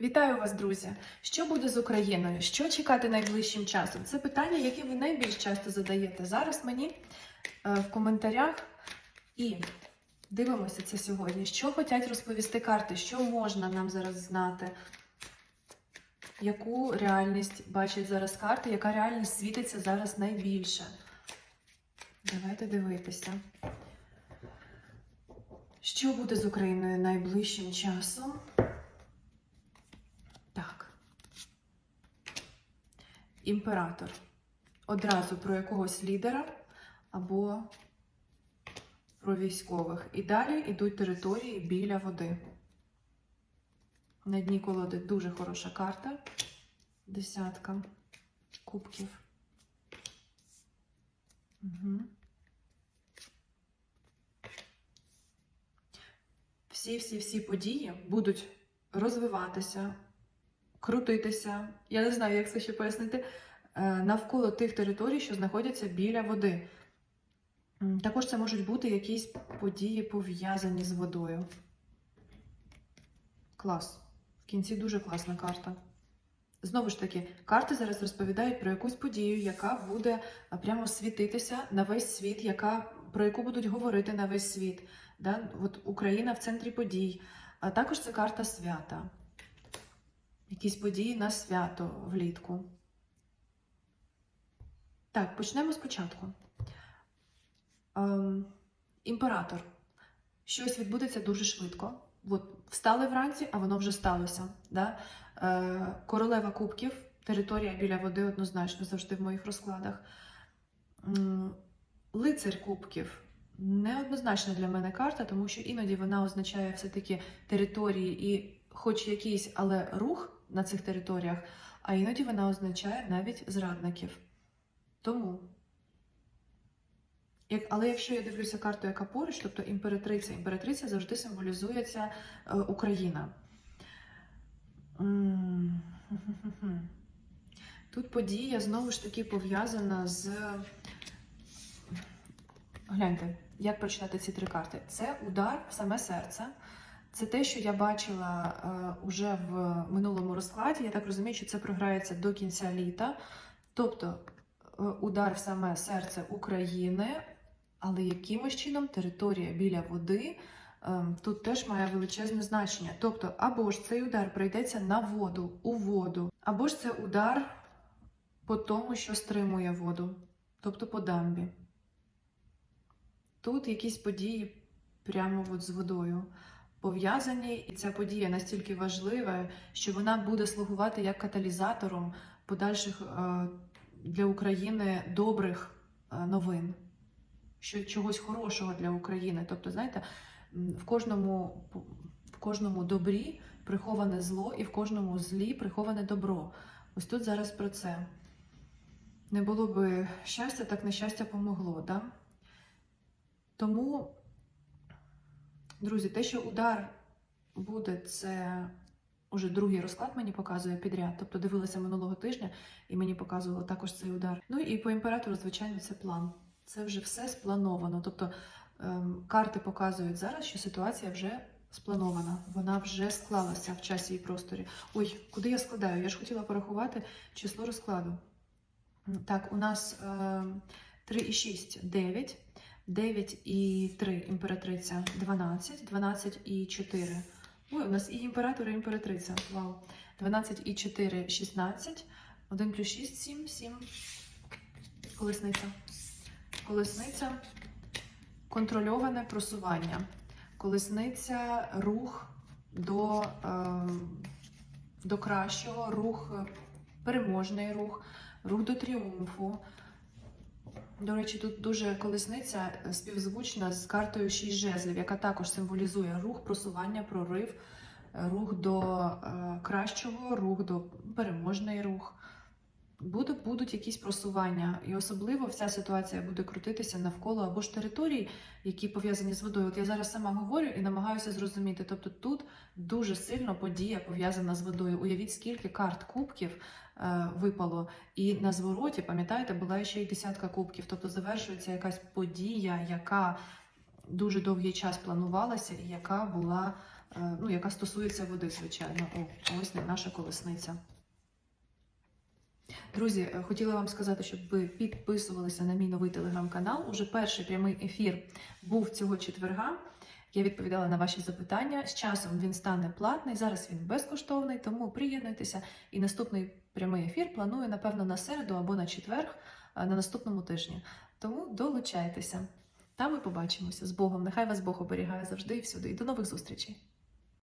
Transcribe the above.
Вітаю вас, друзі! Що буде з Україною? Що чекати найближчим часом? Це питання, яке ви найбільш часто задаєте зараз мені е, в коментарях. І дивимося це сьогодні. Що хочуть розповісти карти? Що можна нам зараз знати? Яку реальність бачать зараз карти? Яка реальність світиться зараз найбільше? Давайте дивитися. Що буде з Україною найближчим часом? Так. Імператор. Одразу про якогось лідера або про військових. І далі йдуть території біля води. На дні колоди дуже хороша карта. Десятка кубків. Угу. Всі-всі-всі події будуть розвиватися, крутитися. Я не знаю, як це ще пояснити. е, Навколо тих територій, що знаходяться біля води. Також це можуть бути якісь події пов'язані з водою. Клас. В кінці дуже класна карта. Знову ж таки, карти зараз розповідають про якусь подію, яка буде прямо світитися на весь світ, яка, про яку будуть говорити на весь світ. Да? От Україна в центрі подій. А також це карта свята. Якісь події на свято влітку. Так, почнемо спочатку. Ем, імператор. Щось відбудеться дуже швидко. От встали вранці, а воно вже сталося. Да? Е, королева кубків, територія біля води однозначно завжди в моїх розкладах. Лицар кубків неоднозначна для мене карта, тому що іноді вона означає все-таки території і хоч якийсь, але рух на цих територіях, а іноді вона означає навіть зрадників. Тому. Як, але якщо я дивлюся карту, яка поруч, тобто імператриця, імператриця завжди символізується е, Україна. Тут подія знову ж таки пов'язана з. Гляньте, як прочитати ці три карти. Це удар в саме серце. Це те, що я бачила е, уже в минулому розкладі. Я так розумію, що це програється до кінця літа. Тобто е, удар в саме серце України, але якимось чином територія біля води е, тут теж має величезне значення. Тобто, або ж цей удар прийдеться на воду, у воду, або ж це удар по тому, що стримує воду, тобто по дамбі. Тут якісь події прямо от з водою пов'язані, і ця подія настільки важлива, що вона буде слугувати як каталізатором подальших е, для України добрих е, новин, що чогось хорошого для України. Тобто, знаєте, в кожному, в кожному добрі приховане зло, і в кожному злі приховане добро. Ось тут зараз про це. Не було би щастя, так нещастя помогло. Да? Тому, друзі, те, що удар буде, це уже другий розклад мені показує підряд. Тобто дивилася минулого тижня і мені показувало також цей удар. Ну і по імператору, звичайно, це план. Це вже все сплановано. Тобто ем, карти показують зараз, що ситуація вже спланована, вона вже склалася в часі і просторі. Ой, куди я складаю? Я ж хотіла порахувати число розкладу. Так, у нас ем, 3 і 6 – 9. 9 і 3 імператриця 12, 12 і 4. Ой, у нас і імператор, і імператриця. Вау. 12 і 4 16. 1 плюс 6 7, 7. Колесниця. Колесниця контрольоване просування. Колесниця рух до, е, до кращого, рух, переможний рух, рух до тріумфу. До речі, тут дуже колесниця співзвучна з картою 6 жезлів, яка також символізує рух, просування, прорив, рух до е, кращого, рух до переможний рух. Буде, будуть якісь просування, і особливо вся ситуація буде крутитися навколо або ж територій, які пов'язані з водою. От я зараз сама говорю і намагаюся зрозуміти. Тобто тут дуже сильно подія пов'язана з водою. Уявіть, скільки карт кубків випало, і на звороті, пам'ятаєте, була ще й десятка кубків. Тобто завершується якась подія, яка дуже довгий час планувалася, і яка була е, ну, яка стосується води, звичайно. О, ось наша колесниця. Друзі, е, хотіла вам сказати, щоб ви підписувалися на мій новий телеграм-канал. Уже перший прямий ефір був цього четверга. Я відповідала на ваші запитання. З часом він стане платний. Зараз він безкоштовний, тому приєднуйтеся. І наступний прямий ефір планую, напевно, на середу або на четверг на наступному тижні. Тому долучайтеся. Там ми побачимося з Богом. Нехай вас Бог оберігає завжди і всюди. І до нових зустрічей.